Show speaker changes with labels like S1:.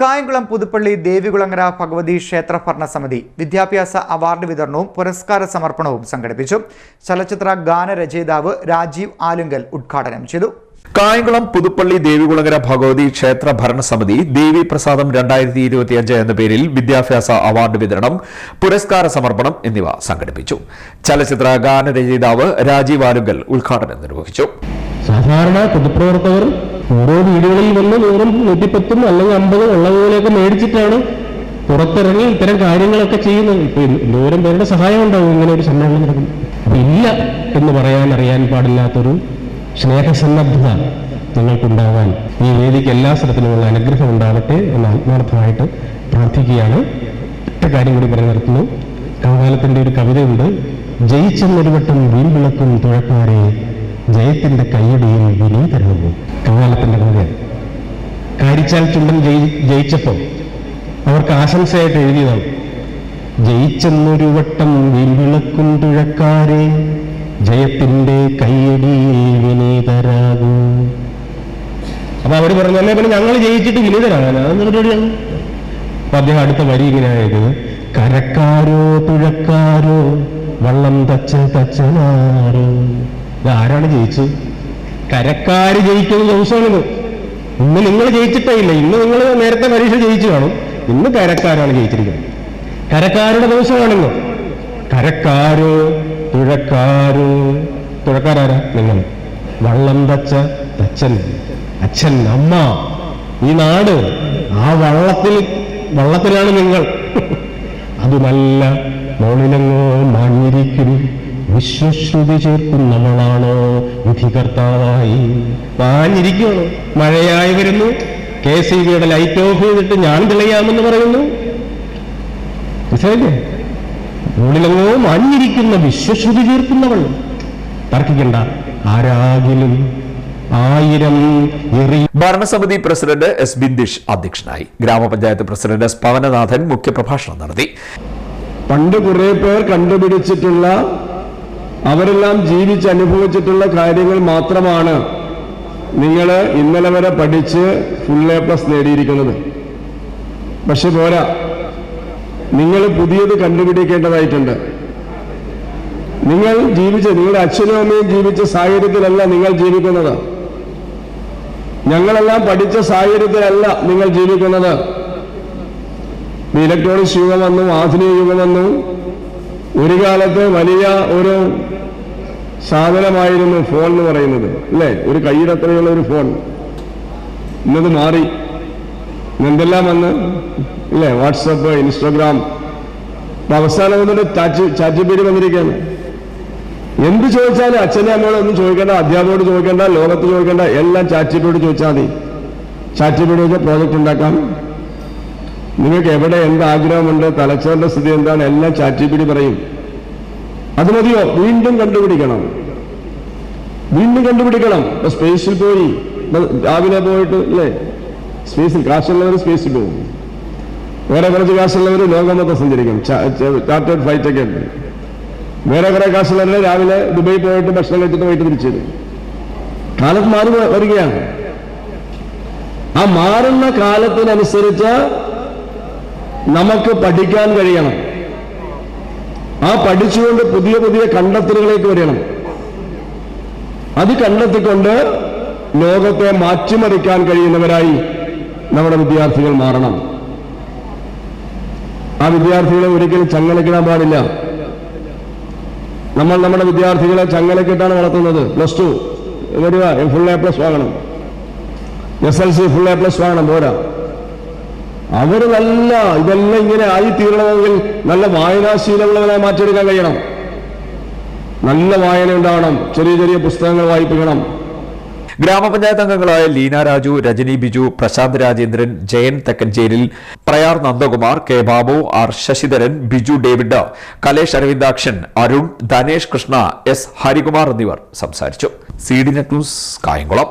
S1: കായംകുളം പുതുപ്പള്ളി ദേവികുളങ്ങര ഭഗവതി ക്ഷേത്ര ഭരണസമിതി വിദ്യാഭ്യാസ അവാർഡ് വിതരണവും പുരസ്കാര സമർപ്പണവും സംഘടിപ്പിച്ചു. ചലച്ചിത്ര ഗാനരചയിതാവ് രാജീവ് ആലുങ്കൽ ഉദ്ഘാടനം ചെയ്തു.
S2: കായംകുളം പുതുപ്പള്ളി ദേവികുളങ്ങര ഭഗവതി ക്ഷേത്ര ഭരണസമിതി ദേവി പ്രസാദം രണ്ടായിരത്തി ഇരുപത്തിയഞ്ച് എന്ന പേരിൽ വിദ്യാഭ്യാസ അവാർഡ് വിതരണം പുരസ്കാര സമർപ്പണം എന്നിവ സംഘടിപ്പിച്ചു. ചലച്ചിത്ര ഗാനരചയിതാവ് രാജീവ് ആലുങ്കൽ ഉദ്ഘാടനം നിർവഹിച്ചു.
S3: സാധാരണ പൊതുപ്രവർത്തകർ ഓരോ വീടുകളിൽ വന്ന് നൂറും നൂറ്റിപ്പത്തും അല്ലെങ്കിൽ അമ്പതും ഉള്ളതുപോലെയൊക്കെ മേടിച്ചിട്ടാണ് പുറത്തിറങ്ങി ഇത്തരം കാര്യങ്ങളൊക്കെ ചെയ്യുന്നത്. ഇപ്പൊ എന്തോരം പേരുടെ സഹായം ഉണ്ടാവും ഇങ്ങനെ ഒരു സമ്മേളനം നടക്കും ഇല്ല എന്ന് പറയാൻ അറിയാൻ പാടില്ലാത്തൊരു സ്നേഹസന്നദ്ധത നിങ്ങൾക്കുണ്ടാവാൻ ഈ വേദിക്ക് എല്ലാ സ്ഥലത്തിനുമുള്ള അനുഗ്രഹം ഉണ്ടാവട്ടെ എന്ന് ആത്മാർത്ഥമായിട്ട് പ്രാർത്ഥിക്കുകയാണ്. ഒറ്റ കാര്യം കൂടി പറഞ്ഞു നിർത്തുന്നു. കാലത്തിന്റെ ഒരു കവിതയുണ്ട് ജയിച്ചെന്നൊരു വട്ടം വീൺവിളക്കും തുഴക്കാരെ ജയത്തിന്റെ കൈയടിയിൽ തരുന്നു കാവാലത്തിന്റെ കവിതയാണ് കാരിച്ചാൽ ചുണ്ടൻ ജയി ജയിച്ചപ്പോൾ അവർക്ക് ആശംസയായിട്ട് എഴുതിയതാണ്. ജയിച്ചെന്നൊരു വട്ടം വീൺവിളക്കും തുഴക്കാരെ ജയത്തിന്റെ കയ്യടിയിൽ വിനീതരാകൂ. അപ്പൊ അവർ പറഞ്ഞു അല്ലേ പിന്നെ ഞങ്ങൾ ജയിച്ചിട്ട് വിനീതരാകാൻ പരിപാടിയാണ് അപ്പൊ അദ്ദേഹം അടുത്ത വരി ഇങ്ങനെ ആയത് കരക്കാരോ തുഴക്കാരോ വള്ളം തച്ച തച്ചനാരോ ഇത് ആരാണ് ജയിച്ചത്? കരക്കാര് ജയിക്കുന്ന ദിവസമാണിത്. ഇന്ന് നിങ്ങൾ ജയിച്ചിട്ടേ ഇല്ല. ഇന്ന് നിങ്ങൾ നേരത്തെ പരീക്ഷ ജയിച്ചു കാണും. ഇന്ന് കരക്കാരാണ് ജയിച്ചിരിക്കുന്നത്. കരക്കാരുടെ ദിവസമാണിന്ന്. കരക്കാരോ തുഴക്കാരോ തുഴക്കാരാരാ നിങ്ങൾ? വള്ളം തച്ച തച്ചൻ അച്ഛൻ അമ്മ ഈ നാട് ആ വള്ളത്തിൽ വള്ളത്തിലാണ് നിങ്ങൾ. അത് നല്ല മോളിലെങ്ങോ മാഞ്ഞിരിക്കും വിശ്വശ്രുതി ചേർക്കും നമ്മളാണോ വിധികർത്താവായി. മാഞ്ഞിരിക്കുകയാണ് മഴയായി വരുന്നു. കെ സി ബിയുടെ ലൈറ്റ് ഓഫ് ചെയ്തിട്ട് ഞാൻ തെളിയാമെന്ന് പറയുന്നു. മനസ്സിലായില്ലേ? മുകളിലെങ്ങോ മാഞ്ഞിരിക്കുന്ന വിശ്വശ്രുതി ചേർക്കുന്നവൾ തർക്കിക്കണ്ട. ആരാകിലും ആയിരം
S2: ഭരണസമിതി പ്രസിഡന്റ് എസ് ബിന്ദിഷ് അധ്യക്ഷനായി. ഗ്രാമപഞ്ചായത്ത് പ്രസിഡന്റ് എസ് പവനനാഥൻ മുഖ്യപ്രഭാഷണം നടത്തി.
S4: പണ്ട് കുറെ പേർ കണ്ടുപിടിച്ചിട്ടുള്ള അവരെല്ലാം ജീവിച്ച് അനുഭവിച്ചിട്ടുള്ള കാര്യങ്ങൾ മാത്രമാണ് നിങ്ങൾ ഇന്നലെ വരെ പഠിച്ച് ഫുൾ എ പ്ലസ് നേടിയിരിക്കുന്നത്. പക്ഷെ പോരാ. നിങ്ങൾ പുതിയത് കണ്ടുപിടിക്കേണ്ടതായിട്ടുണ്ട്. നിങ്ങൾ ജീവിച്ച നിങ്ങളുടെ അച്ഛനും അമ്മയും ജീവിച്ച സാഹചര്യത്തിലല്ല നിങ്ങൾ ജീവിക്കുന്നത്. ഞങ്ങളെല്ലാം പഠിച്ച സാഹചര്യത്തിലല്ല നിങ്ങൾ ജീവിക്കുന്നത്. ഇലക്ട്രോണിക്സ് യുഗം വന്നു ആധുനിക യുഗം വന്നു. ഒരു കാലത്ത് വലിയ ഒരു സാധനമായിരുന്നു ഫോൺ എന്ന് പറയുന്നത്. അല്ലേ? ഒരു കയ്യിലത്രയുള്ള ഒരു ഫോൺ. ഇന്നത് മാറി. എന്തെല്ലാം വന്ന് ഇല്ലേ വാട്സപ്പ് ഇൻസ്റ്റാഗ്രാം. അവസാനം വന്നിട്ട് ചാറ്റ് പേര് വന്നിരിക്കുകയാണ്. എന്ത് ചോദിച്ചാലും അച്ഛനെ അമ്മയോട് ഒന്നും ചോദിക്കേണ്ട അധ്യാപകരോട് ചോദിക്കേണ്ട ലോകത്ത് ചോദിക്കേണ്ട എല്ലാം ചാറ്റിപ്പിയോട് ചോദിച്ചാൽ മതി. ചാറ്റിപ്പിയോട് ചോദിച്ചാൽ പ്രോജക്റ്റ് ഉണ്ടാക്കാം. നിങ്ങൾക്ക് എവിടെ എന്ത് ആഗ്രഹമുണ്ട് തലച്ചോറിന്റെ സ്ഥിതി എന്താണ് എല്ലാം ചാറ്റിപ്പിടി പറയും. അത് മതിയോ? വീണ്ടും കണ്ടുപിടിക്കണം. വീണ്ടും കണ്ടുപിടിക്കണം. ഇപ്പൊ സ്പേസിൽ പോയി രാവിലെ പോയിട്ട് അല്ലേ സ്പേസിൽ കാശുള്ളവർ സ്പേസിൽ പോകും. വേറെ കുറച്ച് കാശുള്ളവർ ലോകം മൊത്തം സഞ്ചരിക്കും ചാർട്ടേഡ് ഫ്ലൈറ്റ് ഒക്കെ ഉണ്ട്. വേറെ കുറെ കാശുള്ളവർ രാവിലെ ദുബായി പോയിട്ട് ഭക്ഷണം കഴിച്ചിട്ട് വൈകിട്ട് തിരിച്ചു വരും. കാലത്ത് മാറി വരികയാണ്. ആ മാറുന്ന കാലത്തിനനുസരിച്ച് നമുക്ക് പഠിക്കാൻ കഴിയണം. ആ പഠിച്ചുകൊണ്ട് പുതിയ പുതിയ കണ്ടെത്തലുകളിലേക്ക് വരണം. അത് കണ്ടെത്തിക്കൊണ്ട് ലോകത്തെ മാറ്റിമറിക്കാൻ കഴിയുന്നവരായി നമ്മുടെ വിദ്യാർത്ഥികൾ മാറണം. ആ വിദ്യാർത്ഥികളെ ഒരിക്കലും ചങ്ങലക്കിടാൻ പാടില്ല. നമ്മൾ നമ്മുടെ വിദ്യാർത്ഥികളെ ചങ്ങലക്കിട്ടാണ് വളർത്തുന്നത്. Plus two. വരിക. ഫുൾ എ പ്ലസ് വാങ്ങണം. S L C full A plus വാങ്ങണം. പോരാ. അവർ നല്ല ഇതെല്ലാം ഇങ്ങനെ ആയി തീരണമെങ്കിൽ നല്ല വായനാശീലമുള്ളവരെ മാറ്റിയെടുക്കാൻ കഴിയണം. നല്ല വായന ഉണ്ടാവണം. ചെറിയ ചെറിയ പുസ്തകങ്ങൾ വായിപ്പിക്കണം.
S2: ഗ്രാമപഞ്ചായത്ത് അംഗങ്ങളായ Leena Raju Rajani Biju Prasanth Rajendran Jayan Thekkancheril Prayar Nandakumar K Babu R Sasidharan Biju David Kalesh Aravindakshan Arun Dhanesh Krishna S Harikumar എന്നിവർ സംസാരിച്ചു. C D net news Kayamkulam.